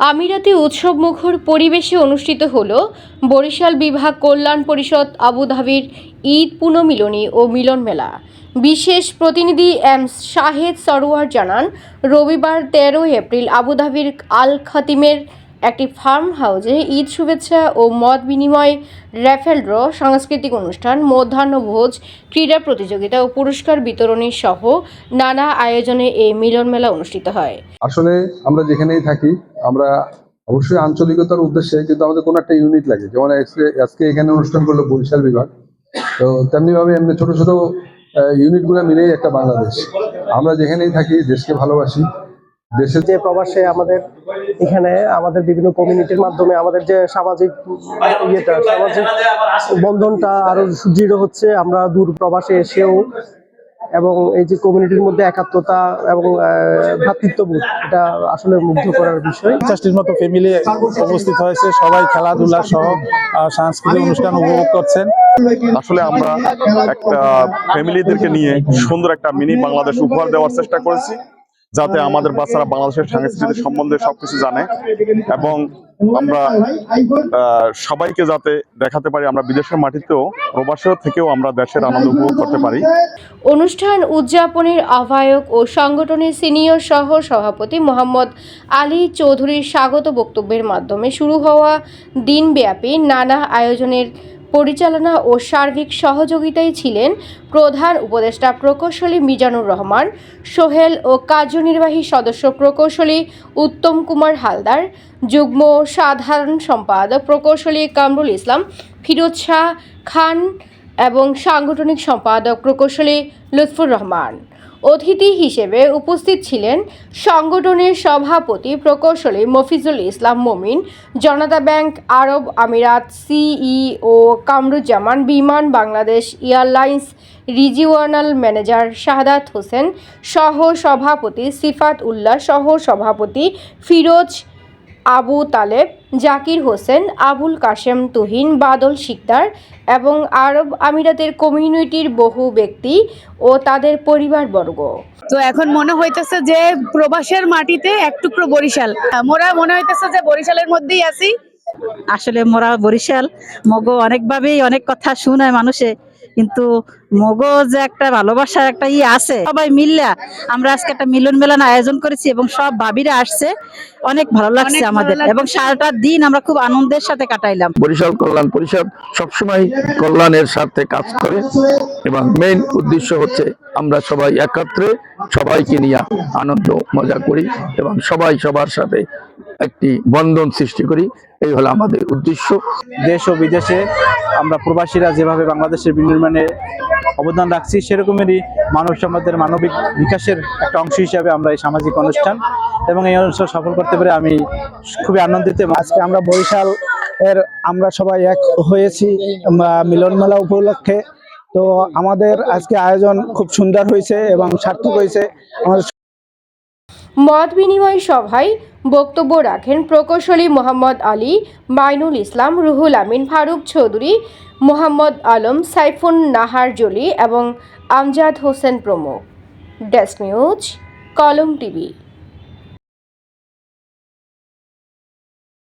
আমিরাতে উৎসব মুখর পরিবেশে অনুষ্ঠিত হল বরিশাল বিভাগ কল্যাণ পরিষদ আবুধাবির ঈদ পুনমিলনী ও মিলন মেলা। বিশেষ প্রতিনিধি এম শাহেদ সরোয়ার জানান, রবিবার তেরোই এপ্রিল আবুধাবির আল খাতিমের একটি ফার্ম হাউসে ঈদ শুভেচ্ছা ও মত বিনিময় র্যাফেল ড্র, সাংস্কৃতিক অনুষ্ঠান, মধ্যাহ্নভোজ, ক্রীড়া প্রতিযোগিতা ও পুরস্কার বিতরণী সহ নানা আয়োজনে এই মিলন মেলা অনুষ্ঠিত হয়। আসলে আমরা যেখানেই থাকি, আমরা অবশ্যই আঞ্চলিকতার উদ্দেশ্যে কিন্তু আমাদের কোনো একটা ইউনিট লাগে। যেমন আজকে এখানে অনুষ্ঠান করল বরিশাল বিভাগ। তো তেমনিভাবে এমনি ছোট ছোট ইউনিটগুলো মিলেই একটা বাংলাদেশ। আমরা যেখানেই থাকি, দেশকে ভালোবাসি। দেশের যে প্রবাসে আমাদের এখানে আমাদের বিভিন্ন কমিউনিটির মাধ্যমে আমাদের যে সামাজিক ইয়েটা সামাজিক বন্ধনটা আরও সুদৃঢ় হচ্ছে আমরা দূর প্রবাসে এসেও এবং এই যে কমিউনিটির মধ্যে একাত্মতা এবং আহ, ভ্রাতৃত্ববোধ এটা আসলে মুগ্ধ করার বিষয়। পঞ্চাশটির মতো ফ্যামিলি উপস্থিত হয়েছে সবাই খেলাধুলা সহ সাংস্কৃতিক অনুষ্ঠান উপভোগ করছেন। আসলে আমরা একটা ফ্যামিলিদেরকে নিয়ে সুন্দর একটা মিনি বাংলাদেশ উপহার দেওয়ার চেষ্টা করেছি। যাতে আমাদের বাচ্চারা বাংলাদেশের সংস্কৃতি সম্বন্ধে সবকিছু জানে এবং আমরা আহ, সবাইকে যাতে দেখাতে পারি আমরা বিদেশের মাটিতেও প্রবাসেও থেকেও আমরা দেশের আনন্দ উপভোগ করতে পারি। অনুষ্ঠান উদযাপনের আহ্বায়ক ও সংগঠনের সিনিয়র সহ সভাপতি মোহাম্মদ আলী চৌধুরীর স্বাগত বক্তব্যের মাধ্যমে শুরু হওয়া দিনব্যাপী নানা আয়োজনের পরিচালনা ও সার্বিক সহযোগিতায় ছিলেন প্রধান উপদেষ্টা প্রকৌশলী মিজানুর রহমান, সোহেল ও কার্যনির্বাহী সদস্য প্রকৌশলী উত্তম কুমার হালদার, যুগ্ম সাধারণ সম্পাদক প্রকৌশলী কামরুল ইসলাম, ফিরোজ শাহ খান এবং সাংগঠনিক সম্পাদক প্রকৌশলী লুৎফুর রহমান। অতিথি হিসেবে উপস্থিত ছিলেন সংগঠনের সভাপতি প্রকৌশলী মফিজুল ইসলাম মমিন, জনতা ব্যাংক আরব আমিরাত CEO Kamruzzaman, Biman Bangladesh airlines regional manager Shahadat Hossain সহ সভাপতি সিফাত উল্লাহ সহ সভাপতি ফিরোজ আবু তালেব জাকির হোসেন আবুল কাশেম তুহিন বাদল শিকদার এবং আরব আমিরাতের কমিউনিটির বহু ব্যক্তি ও তাদের পরিবারবর্গ। তো এখন মনে হইতেছে যে প্রবাসের মাটিতে এক টুকরো বরিশাল। মোরা মনে হইতেছে যে বরিশালের মধ্যেই আছি। আসলে মোরা বরিশাল মগো অনেকভাবেই অনেক কথা শুনায় মানুষে কিন্তু মগো যে একটা ভালোবাসার একটা ই আছে। সবাই মিললা আমরা আজকে একটা মিলন মেলন আয়োজন করেছি এবং সব ভাবিরা আসছে। অনেক ভালো লাগছে আমাদের এবং সারাটা দিন আমরা খুব আনন্দের সাথে কাটাইলাম। বরিশাল কল্যাণ পরিষদ সবসময় কল্যাণের স্বার্থে কাজ করে এবং মেইন উদ্দেশ্য হচ্ছে আমরা সবাই একত্রে সবাইকে নিয়ে আনন্দ মজা করি এবং সবাই সবার সাথে একটি বন্ধন সৃষ্টি করি। এই হলো আমাদের উদ্দেশ্য। দেশ ও বিদেশে আমরা প্রবাসীরা যেভাবে বাংলাদেশের বিনির্মাণে অবদান রাখছি। সেরকমেরই মানব সমাজের মানবিক বিকাশের একটা অংশ হিসাবে আমরা এই সামাজিক অনুষ্ঠান এবং এই অনুষ্ঠান সফল করতে পেরে আমি খুবই আনন্দিত আজকে আমরা বরিশাল এর আমরা সবাই এক হয়েছি মিলন মেলা উপলক্ষে। তো আমাদের আজকে আয়োজন খুব সুন্দর হয়েছে এবং সার্থক হয়েছে। আমাদের মত বিনিময় সভায় বক্তব্য রাখেন প্রকৌশলী মোহাম্মদ আলী, মাইনুল ইসলাম, রুহুল আমিন, ফারুক চৌধুরী, মোহাম্মদ আলম, সাইফুন নাহার জলি এবং আমজাদ হোসেন প্রমুখ। Desk news, Kalam TV.